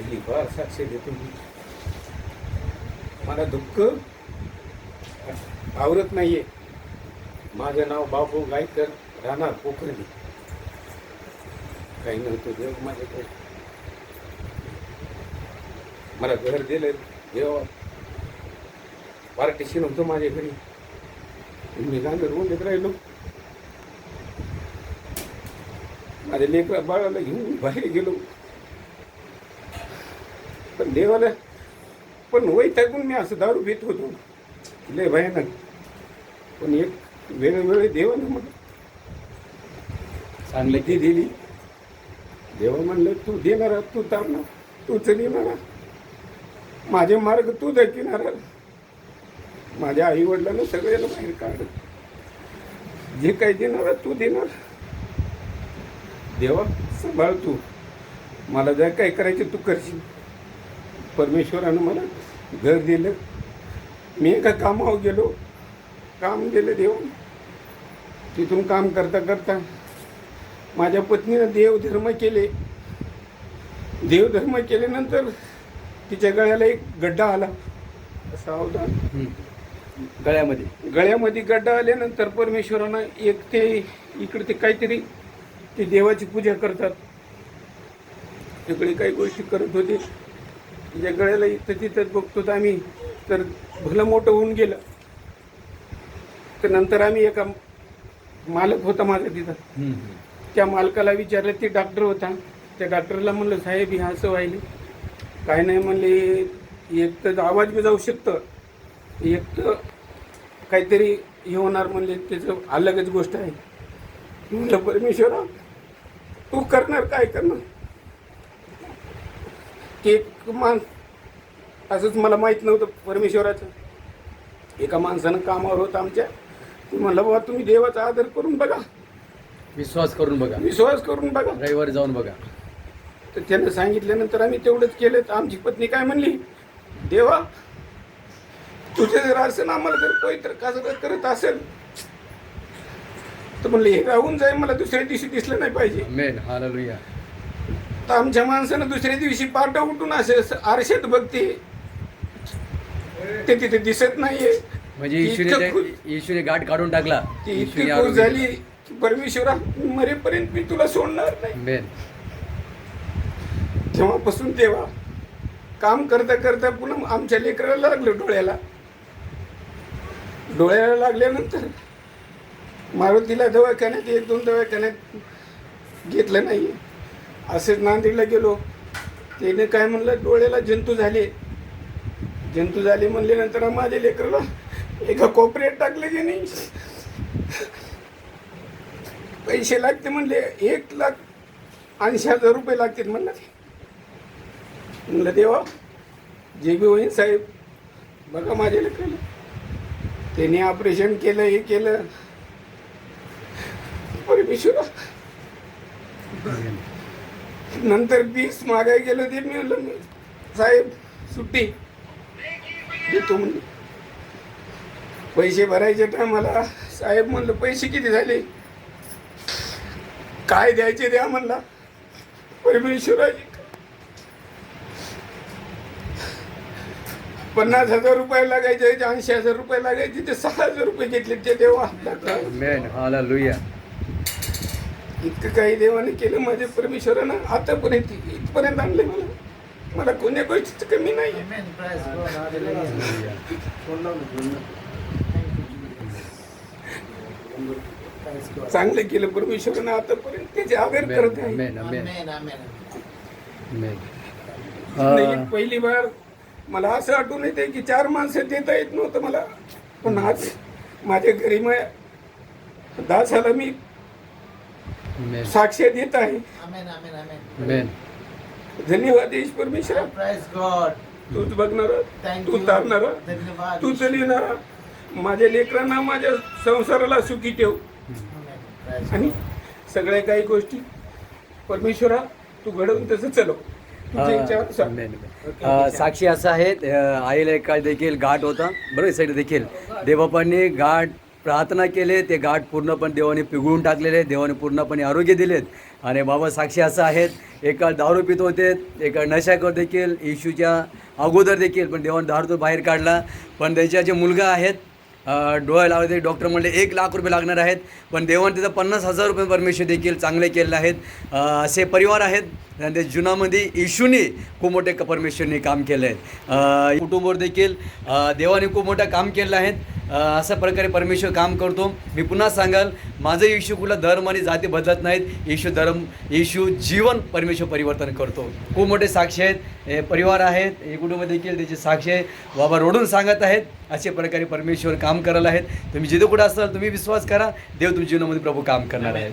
पहिली बार साक्ष देतो मी. मला दुःख आवरत नाहीये. माझं नाव बाबू गायकर राहणार पोखर्णी. काही नव्हतं देव माझ्याकडे. मला घर दिलं देव. पार्टीशी नव्हतं माझ्या घरी मी गांधर बोलत राहिलो. माझ्या लेकरा बाळाला घेऊन बाहेर गेलो. देवाला. पण वैतागून मी असं दारू पित होतो. लय भयानक. पण एक वेळोवेळी देवानं मग. चांगले ती दिली. देवा म्हणलं तू देणारा तू तारणार. तूच देणारा माझे मार्ग तू दाखविणार. माझ्या आई वडिलांना सगळ्याला बाहेर काढ जे काही देणार तू देणार. देवा सांभाळ तू. मला जर काय करायचं तू करशील. परमेश्वरानं मला घर दिलं. मी एका कामावर गेलो. काम दिलं देव तिथून काम करता करता माझ्या पत्नीनं देवधर्म केले. देवधर्म केल्यानंतर तिच्या गळ्याला एक गड्डा आला. असा होता. गळ्यामध्ये. गळ्यामध्ये गड्डा आल्यानंतर परमेश्वरानं एक ते इकडे ते काहीतरी ते देवाची पूजा करतात. तिकडे काही गोष्टी करत होते. तिच्या गळ्याला इथं तिथं बघतो तर आम्ही तर भलं मोठं होऊन गेलं. तर नंतर आम्ही एका मालक होता माझा तिथं. त्या मालकाला विचारलं ते डॉक्टर होता. त्या डॉक्टरला म्हणलं साहेब हे असं व्हायले. काय नाही म्हणले एक तर आवाज बी जाऊ शकतं. एक तर काहीतरी हे होणार म्हणले त्याचं अलगच गोष्ट आहे. म्हणलं परमेश्वरा तू करणार काय करणार? एक मान असंच मला माहीत नव्हतं परमेश्वराचं. एका माणसानं कामावर होतं आमच्या. ते म्हणलं बाबा तुम्ही देवाचा आदर करून बघा. विश्वास करून बघा. विश्वास करून बघा. रविवारी जाऊन बघा. तर त्यानं सांगितल्यानंतर आम्ही तेवढंच केलं. तर आमची पत्नी काय म्हणली देवा तुझे जर असं आम्हाला जर पवित्र कसरत करत असेल तर म्हणले हे राहून जाईल मला दुसऱ्या दिवशी दिसलं नाही पाहिजे. मेन हालेलुया तर आमच्या माणसानं दुसऱ्या दिवशी पाठ उठून असे आरशात बघते. ते तिथे दिसत नाहीये. म्हणजे इतकं येशूने गाठ काढून टाकला. ती इतकी येशूने खुश आरोग्य झाली की परमेश्वरा मरेपर्यंत मी तुला सोडणार नाही. तेव्हापासून तेव्हा काम करता करता पुन्हा आमच्या लेकराला लागलं डोळ्याला. डोळ्याला लागल्यानंतर मारुतीला दवाखान्यात एक दोन दवाखान्यात घेतलं नाही असेच नांदेडला गेलो. त्याने काय म्हणलं? डोळ्याला जंतू झाले. जंतू झाले म्हणल्यानंतर माझ्या लेकराला एका कोपऱ्यात टाकले की नाही पैसे लागते म्हणले. एक लाख ऐंशी हजार रुपये लागतील म्हणलं म्हणलं देवा जे बी होईन साहेब बघा माझ्या लेकराला. त्याने ऑपरेशन केलं हे केलं. परमेश्वरा. नंतर पीस मागाय गेलं ते मी म्हणलं साहेब सुट्टी. देतो म्हणलं पैसे भरायचे टायमाला साहेब म्हणलं पैसे किती झाले? काय द्यायचे द्या म्हणला परमेश्वराजी पन्नास हजार रुपये लागायचे ऐंशी हजार रुपये लागायचे ते सहा हजार रुपये घेतले ते देवा. मेन हालेलुया इतकं काही देवाने केलं माझ्या परमेश्वरानं. आतापर्यंत इथपर्यंत आणले मला. मला कोण्या गोष्टीचं कमी नाही. चांगलं केलं परमेश्वरानं आतापर्यंत. त्याचे आदर करत आहे. पहिली बार मला असं आठवण येते की चार माणसं देता येत नव्हतं मला. पण आज माझ्या घरी मग दासाला मी साक्ष देत आहे. धन्यवाद परमेश्वरा. Praise God. तूच बघणार तू. तारणार धन्यवाद. तू चलिणार माझ्या लेकरांना माझ्या संसाराला सुखी ठेव. आणि सगळ्या काही गोष्टी परमेश्वरा तू घडवून तसं चलव. साक्षी असं आहे आईला एका देखील गाठ होता बरोबर साईड देखील. देवबापांनी गाठ प्रार्थना केले ते गाठ पूर्णपणे देवाने पिघळून टाकलेले देवाने पूर्णपणे आरोग्य दिलेत. आणि बाबा साक्षी असं आहेत एका दारू पित होते एका नशाकर देखील इशूच्या अगोदर देखील पण देवाने दारू बाहेर काढला. पण त्यांच्या जे मुलगा आहेत डोळ्याला डोळे लावले डॉक्टर म्हणले एक लाख रुपये लागणार आहेत. पण देवाने तिथं पन्नास हजार रुपये परमेश्वर देखील चांगले केलेले आहेत. असे परिवार आहेत आणि ते जुनामध्ये इशूने खूप मोठे परमेश्वरने काम केलं आहे कुटुंबावर देखील देवाने खूप मोठं काम केलं आहेत. अशा प्रकारे परमेश्वर काम करतो. मी पुन्हा सांगाल माझं येशू कुठला धर्म आणि जाती बदलत नाहीत. येशू धर्म येशू जीवन परमेश्वर परिवर्तन करतो. खूप मोठे साक्षी आहेत. हे परिवार आहेत. हे कुटुंब देखील त्याचे साक्षी आहे. बाबा रोडून सांगत आहेत. अशा प्रकारे परमेश्वर काम करायला आहेत. तुम्ही जिथे कुठं असाल तुम्ही विश्वास करा. देव तुमच्या जीवनामध्ये प्रभू काम करणार आहे